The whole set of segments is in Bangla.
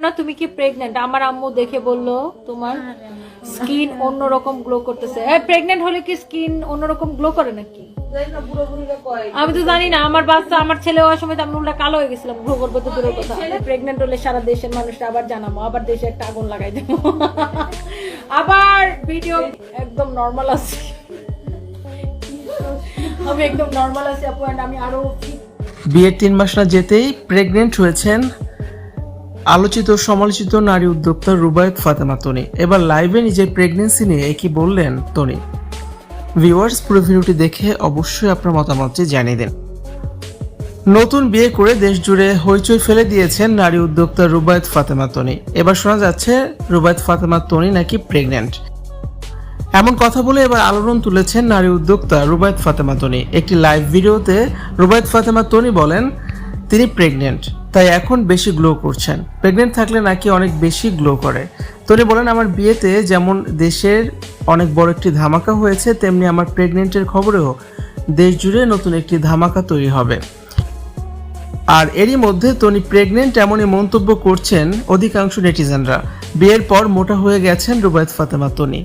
না তুমি কি প্রেগনেন্ট আমার আম্মু দেখে বলল তোমার স্কিন অন্যরকম গ্লো করতেছে। প্রেগনেন্ট হলে কি স্কিন অন্যরকম গ্লো করে নাকি? আমি তো জানি না আমার বাচ্চা আমার ছেলে হওয়ার সময় তো আমি উল্টা কালো হয়ে গেছিলাম গ্লো করব তো দূরের কথা। প্রেগনেন্ট হলে সারা দেশের মানুষটা আবার জানাব আবার দেশে একটা আগুন লাগাই দেবো। আবার ভিডিও একদম নর্মাল আছে। আমি একদম নর্মাল আছি আপু আমি আরও বিয়ের তিন মাস না যেতেই প্রেগনেন্ট হয়েছেন আলোচিত সমালোচিত নারী উদ্যোক্তা রুবায়ত ফাতেমা তনি। এবার লাইভে নিজের প্রেগনেন্সি নিয়ে কি বললেন তনি। ভিউয়ার্স পুরো ভিডিওটি দেখে অবশ্যই আপনার মতামতটি জানিয়ে দিন। নতুন বিয়ে করে দেশ জুড়ে হইচই ফেলে দিয়েছেন নারী উদ্যোক্তা রুবায়ত ফাতেমা তনি। এবার শোনা যাচ্ছে রুবায়ত ফাতেমা তনি নাকি প্রেগনেন্ট এমন কথা বলে এবার আলোড়ন তুলেছেন নারী উদ্যোক্তা রুবায়ত ফাতেমা তনি। একটি লাইভ ভিডিওতে রুবায়ত ফাতেমা তনি বলেন, তিনি প্রেগনেন্ট তাই এখন বেশি গ্লো করছেন। প্রেগনেন্ট থাকলে নাকি অনেক বেশি গ্লো করে। তনি বলেন, আমার বিয়েতে যেমন দেশের অনেক বড় একটি ধামাকা হয়েছে, তেমনি আমার প্রেগনেন্টের খবরেও দেশ জুড়ে নতুন একটি ধামাকা তৈরি হবে। আর এরই মধ্যে তনি প্রেগনেন্ট এমনই মন্তব্য করছেন অধিকাংশ নেটিজেনরা বিয়ের পর মোটা হয়ে গেছেন রুবায়ত ফাতেমা তনি।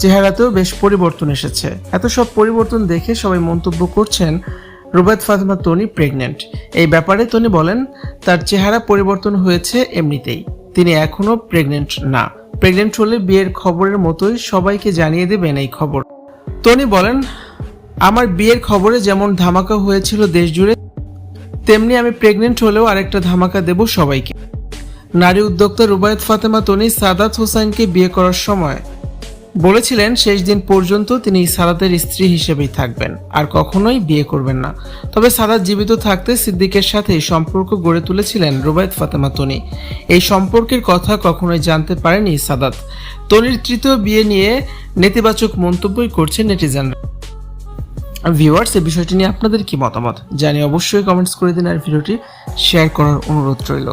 চেহারাতেও বেশ পরিবর্তন এসেছে। এত সব পরিবর্তন দেখে সবাই মন্তব্য করছেন রুবায়ত ফাতেমা তনি প্রেগনেন্ট এই ব্যাপারে তনি বলেন, তার চেহারা পরিবর্তন হয়েছে এমনিতেই। তিনি এখনও প্রেগনেন্ট না। প্রেগনেন্ট হলে বিয়ের খবরের মতোই সবাইকে জানিয়ে দেবেন এই খবর। তনি বলেন, আমার বিয়ের খবরে যেমন ধামাকা হয়েছিল দেশ জুড়ে তেমনি আমি প্রেগনেন্ট হলেও আরেকটা ধামাকা দেব সবাইকে। নারী উদ্যোক্তা রুবায়ত ফাতেমা তনি সাদাত হোসেনকে বিয়ে করার সময় বলেছিলেন, শেষ দিন পর্যন্ত তিনি সাদাতের স্ত্রী হিসেবেই থাকবেন, আর কখনোই বিয়ে করবেন না। তবে সাদাত জীবিত থাকতে সিদ্দিকের সাথে সম্পর্ক গড়ে তুলেছিলেন রুবায়ত ফাতেমা তনি। এই সম্পর্কের কথা কখনোই জানতে পারেনি সাদাত। তনির তৃতীয় বিয়ে নিয়ে নেতিবাচক মন্তব্যই করছেন নেটিজেনরা ভিউয়ার্স এই বিষয়টি নিয়ে আপনাদের কি মতামত? জানি অবশ্যই কমেন্টস করে দিন আর ভিডিওটি শেয়ার করার অনুরোধ রইল।